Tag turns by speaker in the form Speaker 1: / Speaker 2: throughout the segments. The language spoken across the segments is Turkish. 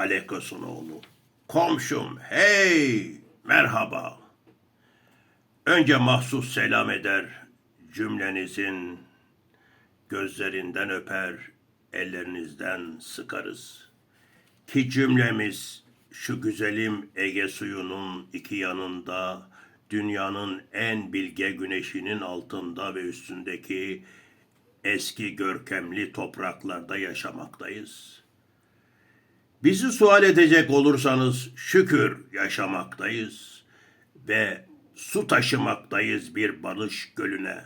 Speaker 1: Alekos'un oğlu. Komşum hey merhaba. Önce mahsus selam eder cümlenizin gözlerinden öper ellerinizden sıkarız. Ki cümlemiz şu güzelim Ege suyunun iki yanında dünyanın en bilge güneşinin altında ve üstündeki eski görkemli topraklarda yaşamaktayız. Bizi sual edecek olursanız şükür yaşamaktayız ve su taşımaktayız bir barış gölüne.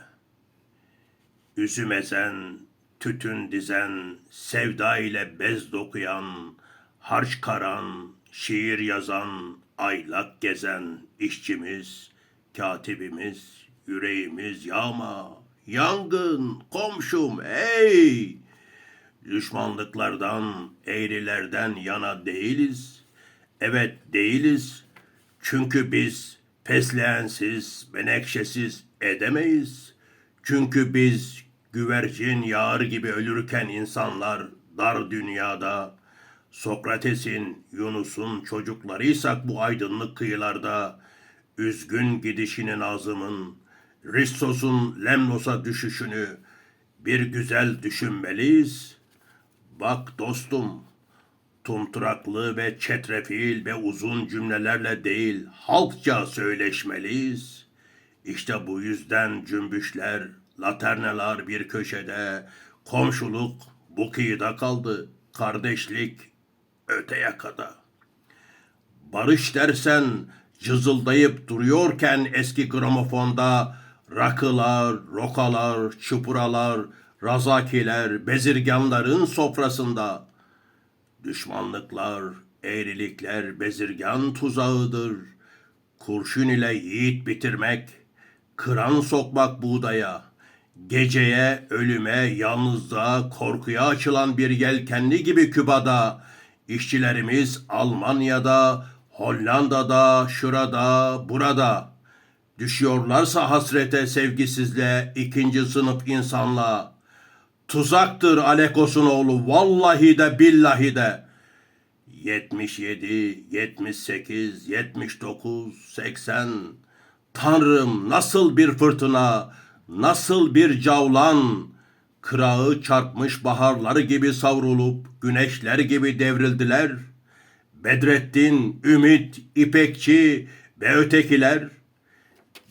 Speaker 1: Üzüm ezen, tütün dizen, sevda ile bez dokuyan, harç karan, şiir yazan, aylak gezen işçimiz, katibimiz, yüreğimiz yağma, yangın, komşum ey! Düşmanlıklardan, eğrilerden yana değiliz. Evet değiliz. Çünkü biz fesleğensiz, menekşesiz edemeyiz. Çünkü biz güvercin yağar gibi ölürken insanlar dar dünyada, Sokrates'in, Yunus'un çocuklarıysak bu aydınlık kıyılarda, üzgün gidişinin azımın, Ristos'un Lemnos'a düşüşünü bir güzel düşünmeliyiz. Bak dostum, tumturaklı ve çetrefil ve uzun cümlelerle değil, halkça söyleşmeliyiz. İşte bu yüzden cümbüşler, laterneler bir köşede, komşuluk bu kıyıda kaldı, kardeşlik öte yakada. Barış dersen cızıldayıp duruyorken eski gramofonda rakılar, rokalar, çupuralar, razakiler, bezirganların sofrasında. Düşmanlıklar, eğrilikler bezirgan tuzağıdır. Kurşun ile yiğit bitirmek, kıran sokmak buğdaya, geceye, ölüme, yalnızlığa, korkuya açılan bir yelkenli gibi Küba'da, işçilerimiz Almanya'da, Hollanda'da, şurada, burada, düşüyorlarsa hasrete, sevgisizle, ikinci sınıf insanla, tuzaktır Alekos'un oğlu, vallahi de billahi de. 77, 78, 79, 80. Tanrım nasıl bir fırtına, nasıl bir cavlan. Kırağı çarpmış baharları gibi savrulup güneşler gibi devrildiler. Bedrettin, Ümit, İpekçi ve ötekiler.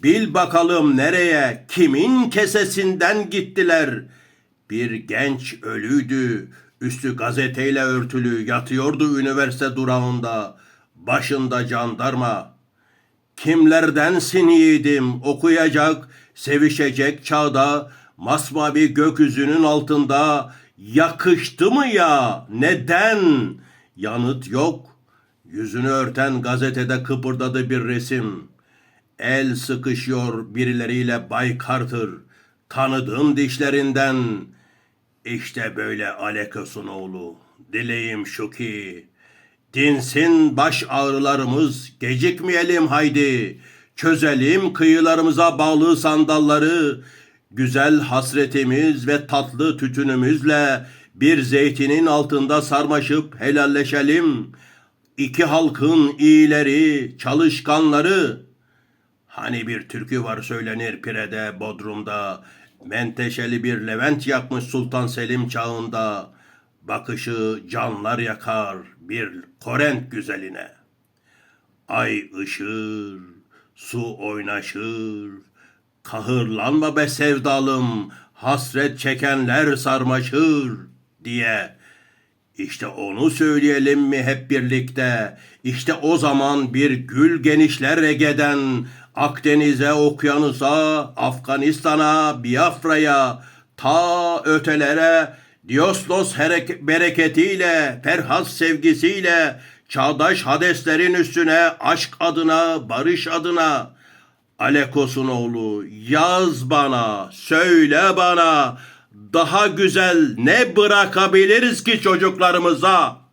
Speaker 1: Bil bakalım nereye, kimin kesesinden gittiler. Bir genç ölüydü, üstü gazeteyle örtülü yatıyordu üniversite durağında, başında jandarma. Kimlerdensin yiğidim okuyacak, sevişecek çağda, masmavi gökyüzünün altında, yakıştı mı ya, neden? Yanıt yok, yüzünü örten gazetede kıpırdadı bir resim. El sıkışıyor birileriyle Bay Carter, tanıdığım dişlerinden, işte böyle Alekos'un oğlu. Dileğim şu ki dinsin baş ağrılarımız gecikmeyelim haydi. Çözelim kıyılarımıza bağlı sandalları. Güzel hasretimiz ve tatlı tütünümüzle bir zeytinin altında sarmaşıp helalleşelim. İki halkın iyileri, çalışkanları, Hani bir türkü var söylenir Pire'de, Bodrum'da. Menteşeli bir Levent yakmış Sultan Selim çağında. Bakışı canlar yakar bir Korent güzeline. Ay ışır, su oynaşır. Kahırlanma be sevdalım, hasret çekenler sarmaşır diye. İşte onu söyleyelim mi hep birlikte? İşte o zaman bir gül genişler Ege'den, Akdeniz'e, okyanusa, Afganistan'a, Biafra'ya, ta ötelere, Dioslos bereketiyle, Ferhat sevgisiyle, çağdaş hadeslerin üstüne, aşk adına, barış adına, Alekos'un oğlu yaz bana, söyle bana, daha güzel ne bırakabiliriz ki çocuklarımıza?''